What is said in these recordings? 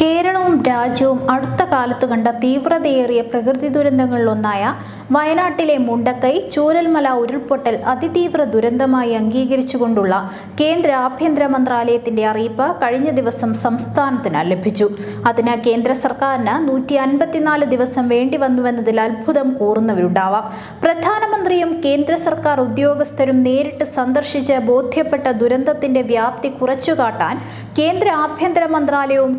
കേരളവും രാജ്യവും അടുത്ത കാലത്ത് കണ്ട തീവ്രതയേറിയ പ്രകൃതി ദുരന്തങ്ങളിലൊന്നായ വയനാട്ടിലെ മുണ്ടക്കൈ ചൂരൽമല ഉരുൾപൊട്ടൽ അതിതീവ്ര ദുരന്തമായി അംഗീകരിച്ചുകൊണ്ടുള്ള കേന്ദ്ര ആഭ്യന്തര മന്ത്രാലയത്തിന്റെ അറിയിപ്പ് കഴിഞ്ഞ ദിവസം സംസ്ഥാനത്തിന് ലഭിച്ചു. അതിന് കേന്ദ്ര സർക്കാരിന് നൂറ്റി അൻപത്തിനാല് ദിവസം വേണ്ടി വന്നുവെന്നതിൽ അത്ഭുതം കൂറുന്നവരുണ്ടാവാം. പ്രധാനമന്ത്രിയും കേന്ദ്ര സർക്കാർ ഉദ്യോഗസ്ഥരും നേരിട്ട് സന്ദർശിച്ച് ബോധ്യപ്പെട്ട ദുരന്തത്തിന്റെ വ്യാപ്തി കുറച്ചുകാട്ടാൻ കേന്ദ്ര ആഭ്യന്തര മന്ത്രാലയവും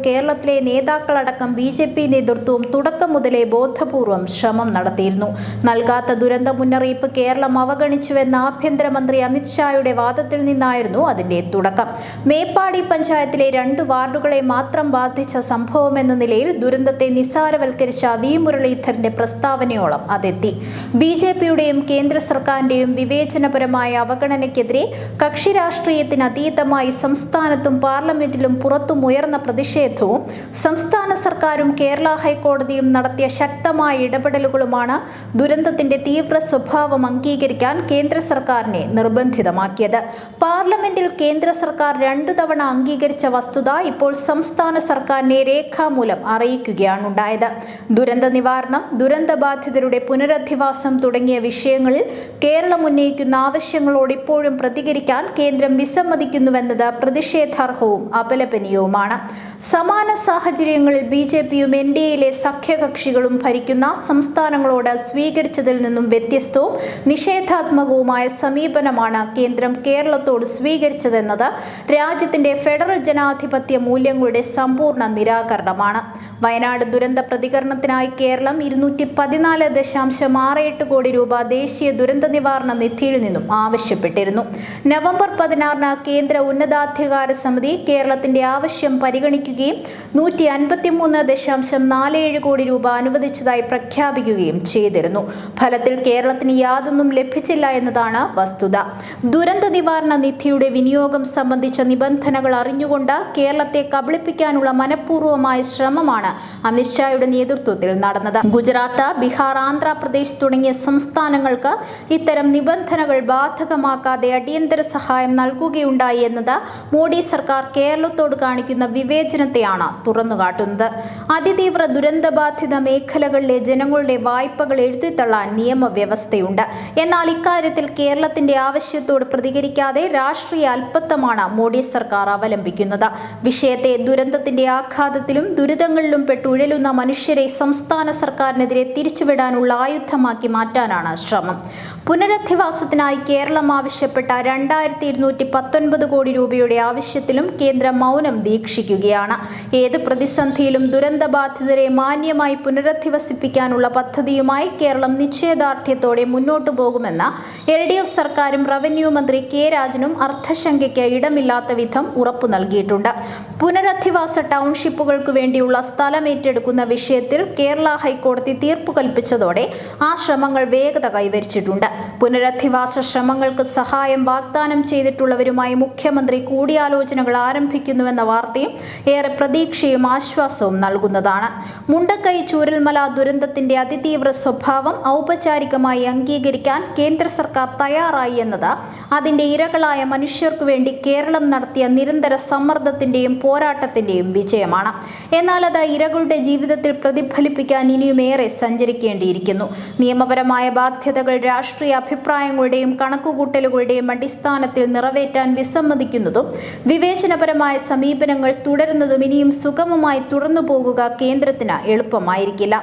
കേരളത്തിലെ നേതാക്കളടക്കം ബി ജെ പി നേതൃത്വവും തുടക്കം മുതലേ ബോധപൂർവം ശ്രമം നടത്തിയിരുന്നു. നൽകാത്ത ദുരന്ത മുന്നറിയിപ്പ് കേരളം അവഗണിച്ചുവെന്ന ആഭ്യന്തരമന്ത്രി അമിത്ഷായുടെ വാദത്തിൽ നിന്നായിരുന്നു അതിന്റെ തുടക്കം. മേപ്പാടി പഞ്ചായത്തിലെ രണ്ട് വാർഡുകളെ മാത്രം ബാധിച്ച സംഭവമെന്ന നിലയിൽ ദുരന്തത്തെ നിസ്സാരവൽക്കരിച്ച വി മുരളീധരന്റെ പ്രസ്താവനയോളം അതെത്തി. ബി ജെ പിയുടെയും കേന്ദ്ര സർക്കാരിന്റെയും വിവേചനപരമായ അവഗണനയ്ക്കെതിരെ കക്ഷി രാഷ്ട്രീയത്തിന് അതീതമായി സംസ്ഥാനത്തും പാർലമെന്റിലും പുറത്തും ഉയർന്ന പ്രതിഷേധവും സംസ്ഥാന സർക്കാരും കേരള ഹൈക്കോടതിയും നടത്തിയ ശക്തമായ ഇടപെടലുകളുമാണ് ദുരന്തത്തിന്റെ തീവ്ര സ്വഭാവം അംഗീകരിക്കാൻ കേന്ദ്ര സർക്കാരിനെ നിർബന്ധിതമാക്കിയത്. പാർലമെന്റിൽ കേന്ദ്ര സർക്കാർ രണ്ടു തവണ അംഗീകരിച്ച വസ്തുത ഇപ്പോൾ സംസ്ഥാന സർക്കാരിനെ രേഖാമൂലം അറിയിക്കുകയാണുണ്ടായത്. ദുരന്ത നിവാരണം ദുരന്തബാധിതരുടെ പുനരധിവാസം തുടങ്ങിയ വിഷയങ്ങളിൽ കേരളം ഉന്നയിക്കുന്ന ആവശ്യങ്ങളോട് ഇപ്പോഴും പ്രതികരിക്കാൻ കേന്ദ്രം വിസമ്മതിക്കുന്നുവെന്നത് പ്രതിഷേധാർഹവും അപലപനീയവുമാണ്. സമാന സാഹചര്യങ്ങളിൽ ബി ജെ പിയും എൻ ഡി എയിലെ സഖ്യകക്ഷികളും ഭരിക്കുന്ന സംസ്ഥാനങ്ങളോട് സ്വീകരിച്ചതിൽ നിന്നും വ്യത്യസ്തവും നിഷേധാത്മകവുമായ സമീപനമാണ് കേന്ദ്രം കേരളത്തോട് സ്വീകരിച്ചതെന്നത്. രാജ്യത്തിന്റെ ഫെഡറൽ ജനാധിപത്യ മൂല്യങ്ങളുടെ സമ്പൂർണ നിരാകരണമാണ്. വയനാട് ദുരന്ത പ്രതികരണത്തിനായി കേരളം ഇരുന്നൂറ്റി പതിനാല് ദശാംശം ആറ് എട്ട് കോടി രൂപ ദേശീയ ദുരന്ത നിവാരണ നിധിയിൽ നിന്നും ആവശ്യപ്പെട്ടിരുന്നു. നവംബർ പതിനാറിന് കേന്ദ്ര ഉന്നതാധികാര സമിതി കേരളത്തിന്റെ ആവശ്യം പരിഗണിക്കുകയും നൂറ്റി അൻപത്തിമൂന്ന് ദശാംശം നാല് ഏഴ് കോടി രൂപ അനുവദിച്ചതായി പ്രഖ്യാപിക്കുകയും ചെയ്തിരുന്നു. ഫലത്തിൽ കേരളത്തിന് യാതൊന്നും ലഭിച്ചില്ല എന്നതാണ് വസ്തുത. ദുരന്ത നിവാരണ നിധിയുടെ വിനിയോഗം സംബന്ധിച്ച നിബന്ധനകൾ അറിഞ്ഞുകൊണ്ട് കേരളത്തെ കബളിപ്പിക്കാനുള്ള മനഃപൂർവമായ ശ്രമമാണ് അമിത്ഷായുടെ നേതൃത്വത്തിൽ നടന്നത്. ഗുജറാത്ത് ബീഹാർ ആന്ധ്രാപ്രദേശ് തുടങ്ങിയ സംസ്ഥാനങ്ങൾക്ക് ഇത്തരം നിബന്ധനകൾ ബാധകമാക്കാതെ അടിയന്തര സഹായം നൽകുകയുണ്ടായി എന്നത് മോഡി സർക്കാർ കേരളത്തോട് കാണിക്കുന്ന വിവേചനത്തെയാണ് തുറന്നുകാട്ടുന്നത്. അതിതീവ്ര ദുരന്തബാധിത മേഖലകളിലെ ജനങ്ങളുടെ വായ്പകൾ എഴുതിത്തള്ളാൻ നിയമവ്യവസ്ഥയുണ്ട്. എന്നാൽ ഇക്കാര്യത്തിൽ കേരളത്തിന്റെ ആവശ്യത്തോട് പ്രതികരിക്കാതെ രാഷ്ട്രീയ അല്പത്വമാണ് മോഡി സർക്കാർ അവലംബിക്കുന്നത്. വിഷയത്തെ ദുരന്തത്തിന്റെ ആഘാതത്തിലും ദുരിതങ്ങളിലും പെട്ടുഴലുന്ന മനുഷ്യരെ സംസ്ഥാന സർക്കാരിനെതിരെ തിരിച്ചുവിടാനുള്ള ആയുധമാക്കി മാറ്റാനാണ് ശ്രമം. പുനരധിവാസത്തിനായി കേരളം ആവശ്യപ്പെട്ട രണ്ടായിരത്തി ഇരുന്നൂറ്റി പത്തൊൻപത് കോടി രൂപയുടെ ആവശ്യത്തിലും കേന്ദ്രം മൗനം ദീക്ഷിക്കുകയാണ്. ഏത് പ്രതിസന്ധിയിലും ദുരന്തബാധിതരെ മാന്യമായി പുനരധിവസിപ്പിക്കാനുള്ള പദ്ധതിയുമായി കേരളം നിശ്ചയദാർഢ്യത്തോടെ മുന്നോട്ടു പോകുമെന്ന് എൽ ഡി എഫ് സർക്കാരും റവന്യൂ മന്ത്രി കെ രാജനും അർത്ഥശങ്കയ്ക്ക് ഇടമില്ലാത്ത വിധം ഉറപ്പു നൽകിയിട്ടുണ്ട്. പുനരധിവാസ ടൗൺഷിപ്പുകൾക്ക് വേണ്ടിയുള്ള സ്ഥലം ഏറ്റെടുക്കുന്ന വിഷയത്തിൽ കേരള ഹൈക്കോടതി തീർപ്പ് കൽപ്പിച്ചതോടെ ആ ശ്രമങ്ങൾ വേഗത കൈവരിച്ചിട്ടുണ്ട്. പുനരധിവാസ ശ്രമങ്ങൾക്ക് സഹായം വാഗ്ദാനം ചെയ്തിട്ടുള്ളവരുമായി മുഖ്യമന്ത്രി കൂടിയാലോചനകൾ ആരംഭിക്കുന്നുവെന്ന വാർത്തയും ഏറെ പ്രതീക്ഷയും ആശ്വാസവും നൽകുന്നതാണ്. മുണ്ടക്കൈ ചൂരൽമല ദുരന്തത്തിന്റെ അതിതീവ്ര സ്വഭാവം ഔപചാരികമായി അംഗീകരിക്കാൻ കേന്ദ്ര സർക്കാർ തയ്യാറായി എന്നത് അതിന്റെ ഇരകളായ മനുഷ്യർക്കു വേണ്ടി കേരളം നടത്തിയ നിരന്തര സമ്മർദ്ദത്തിന്റെയും പോരാട്ടത്തിന്റെയും വിജയമാണ്. എന്നാൽ അത് ഇരകളുടെ ജീവിതത്തിൽ പ്രതിഫലിപ്പിക്കാൻ ഇനിയും ഏറെ സഞ്ചരിക്കേണ്ടിയിരിക്കുന്നു. നിയമപരമായ ബാധ്യതകൾ രാഷ്ട്രീയ അഭിപ്രായങ്ങളുടെയും കണക്കുകൂട്ടലുകളുടെയും അടിസ്ഥാനത്തിൽ നിറവേറ്റാൻ വിസമ്മതിക്കുന്നതും വിവേചനപരമായ സമീപനങ്ങൾ തുടരുന്നതും ഇനിയും സുഗമമായി തുടർന്നു പോകുക കേന്ദ്രത്തിന് എളുപ്പമായിരിക്കില്ല.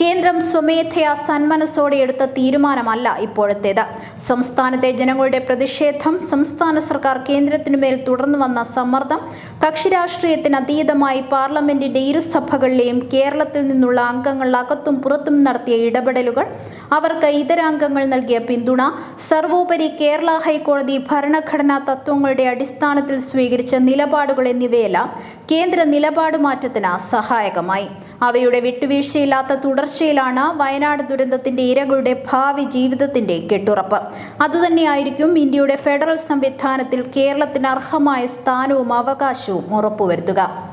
കേന്ദ്രം സ്വമേധയാ സന്മനസ്സോടെ എടുത്ത തീരുമാനമല്ല ഇപ്പോഴത്തേത്. സംസ്ഥാനത്തെ ജനങ്ങളുടെ പ്രതിഷേധം സംസ്ഥാന സർക്കാർ കേന്ദ്രത്തിനുമേൽ തുടർന്നു വന്ന സമ്മർദ്ദം കക്ഷി രാഷ്ട്രീയത്തിന് അതീതമായി പാർലമെന്റിന്റെ ഇരുസഭകളിലെയും കേരളത്തിൽ നിന്നുള്ള അംഗങ്ങൾ അകത്തും പുറത്തും നടത്തിയ ഇടപെടലുകൾ അവർക്ക് ഇതരാംഗങ്ങൾ നൽകിയ പിന്തുണ സർവോപരി കേരള ഹൈക്കോടതി ഭരണഘടനാ തത്വങ്ങളുടെ അടിസ്ഥാനത്തിൽ സ്വീകരിച്ച നിലപാടുകൾ എന്നിവയെല്ലാം കേന്ദ്ര നിലപാട് മാറ്റത്തിന് സഹായകമായി. അവയുടെ വിട്ടുവീഴ്ചയില്ലാത്ത തുടർച്ചയിലാണ് വയനാട് ദുരന്തത്തിന്റെ ഇരകളുടെ ഭാവി ജീവിതത്തിന്റെ കെട്ടുറപ്പ്. അതുതന്നെയായിരിക്കും ഇന്ത്യയുടെ ഫെഡറൽ സംവിധാനത്തിൽ കേരളത്തിന് അർഹമായ സ്ഥാനവും അവകാശവും ഉറപ്പുവരുത്തുക.